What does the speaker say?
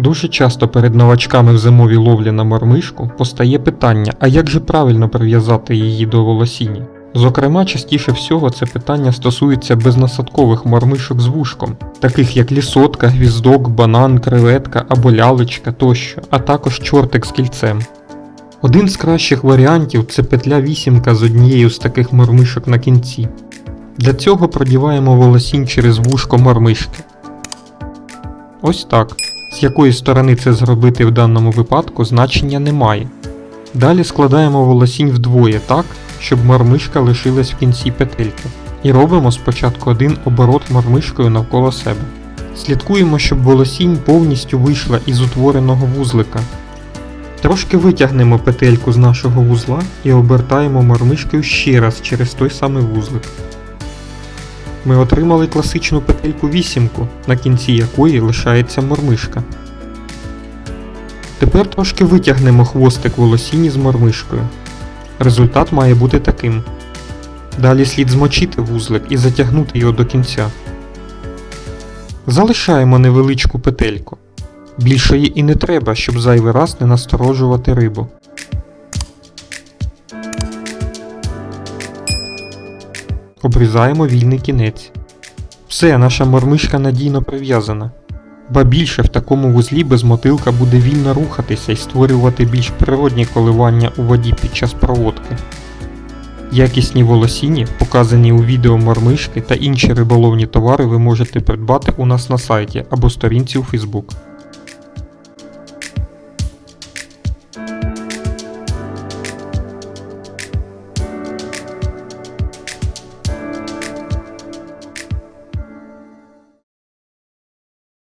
Дуже часто перед новачками в зимовій ловлі на мормишку постає питання, а як же правильно прив'язати її до волосіні? Зокрема, частіше всього це питання стосується безнасадкових мормишок з вушком, таких як лісотка, гвіздок, банан, креветка або лялечка тощо, а також чортик з кільцем. Один з кращих варіантів це петля вісімка з однією з таких мормишок на кінці. Для цього продіваємо волосінь через вушко мормишки. Ось так. З якої сторони це зробити в даному випадку значення немає. Далі складаємо волосінь вдвоє так, щоб мормишка лишилась в кінці петельки. І робимо спочатку один оборот мормишкою навколо себе. Слідкуємо, щоб волосінь повністю вийшла із утвореного вузлика. Трошки витягнемо петельку з нашого вузла і обертаємо мормишкою ще раз через той самий вузлик. Ми отримали класичну петельку вісімку, на кінці якої лишається мормишка. Тепер трошки витягнемо хвостик волосіні з мормишкою. Результат має бути таким. Далі слід змочити вузлик і затягнути його до кінця. Залишаємо невеличку петельку. Більше її і не треба, щоб зайвий раз не насторожувати рибу. Обрізаємо вільний кінець. Все, наша мормишка надійно прив'язана. Ба більше в такому вузлі без мотилка буде вільно рухатися і створювати більш природні коливання у воді під час проводки. Якісні волосіні, показані у відео мормишки та інші риболовні товари ви можете придбати у нас на сайті або сторінці у Facebook.